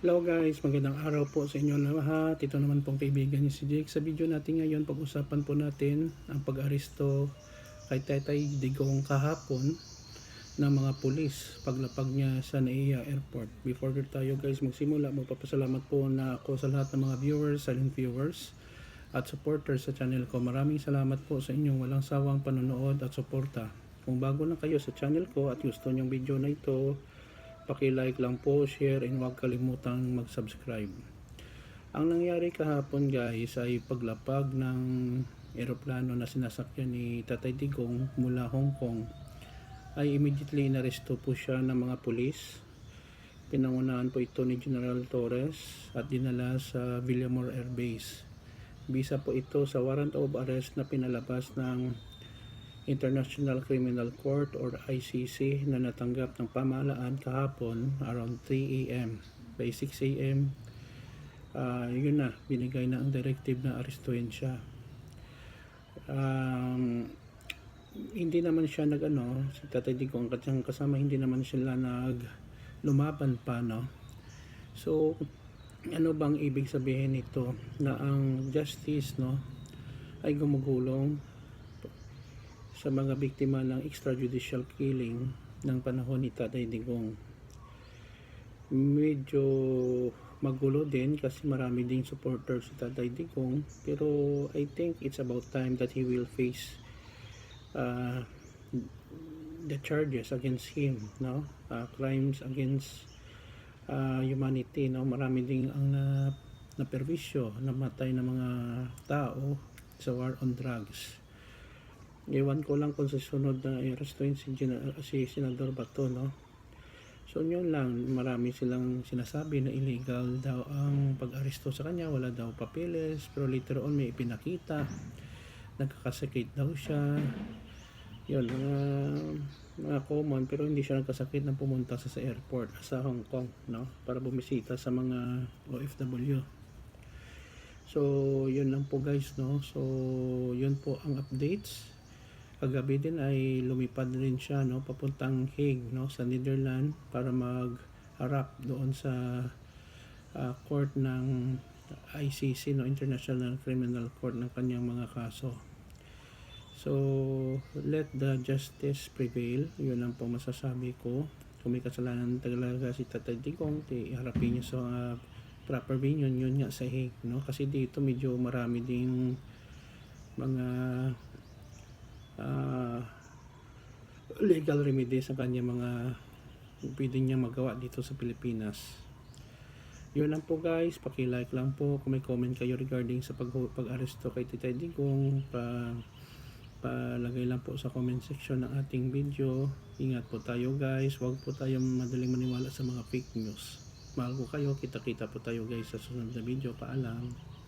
Hello guys, magandang araw po sa inyo lahat. Ito naman pong kaibigan niyo si Jake. Sa video natin ngayon, pag-usapan po natin ang pag-aresto kay Tetay Digong kahapon ng mga pulis paglapag niya sa NAIA Airport. Before tayo guys magsimula, magpapasalamat po na ako sa lahat ng mga viewers, silent viewers at supporters sa channel ko. Maraming salamat po sa inyong walang sawang panonood at suporta. Kung bago na kayo sa channel ko at gusto niyong video na ito, Paki-like lang po, share, and huwag kalimutang mag-subscribe. Ang nangyari kahapon guys ay paglapag ng eroplano na sinasakyan ni Tatay Digong mula Hong Kong ay immediately inaresto po siya ng mga pulis. Pinangunahan po ito ni General Torres at dinala sa Villamor Air Base. Bisa po ito sa warrant of arrest na pinalabas ng International Criminal Court or ICC na natanggap ng pamahalaan kahapon around 3 a.m. By 6 a.m. ah, yun na, binigay na ang directive na arestuhin siya. Um, hindi naman siya nag ano, si Tatay Digong at siyang kasama hindi naman sila nag lumaban pa no. So ano bang ibig sabihin nito na ang justice no ay gumugulong sa mga biktima ng extrajudicial killing ng panahon ni Tatay Digong. Medyo magulo din kasi marami ding supporters si Tatay Digong pero I think it's about time that he will face uh, the charges against him no? Uh, crimes against uh, humanity no? Marami ding ang na naperwisyo namatay ng mga tao sa war on drugs Iwan ko lang kung sa sunod na i-restuin si, Gina- si Senador Bato, no? So, yun lang. Marami silang sinasabi na illegal daw ang pag-aresto sa kanya. Wala daw papeles. Pero later on, may ipinakita. Nagkakasakit daw siya. Yun, mga, mga common. Pero hindi siya nagkasakit na pumunta sa, sa airport sa Hong Kong, no? Para bumisita sa mga OFW. So, yun lang po guys, no? So, yun po ang updates kagabi din ay lumipad rin siya no papuntang Hague no sa Netherlands para magharap doon sa uh, court ng ICC no International Criminal Court ng kanyang mga kaso. So let the justice prevail. Yun lang po masasabi ko. Kung may kasalanan talaga si Tatay Digong, di harapin niya sa uh, proper venue yun nga sa Hague no kasi dito medyo marami ding mga uh, legal remedies sa kanya mga pwede niya magawa dito sa Pilipinas. Yun lang po guys, paki-like lang po kung may comment kayo regarding sa pag pag-aresto kay Titay Digong pa palagay lang po sa comment section ng ating video. Ingat po tayo guys, huwag po tayo madaling maniwala sa mga fake news. Mahal ko kayo, kita-kita po tayo guys sa susunod na video. Paalam.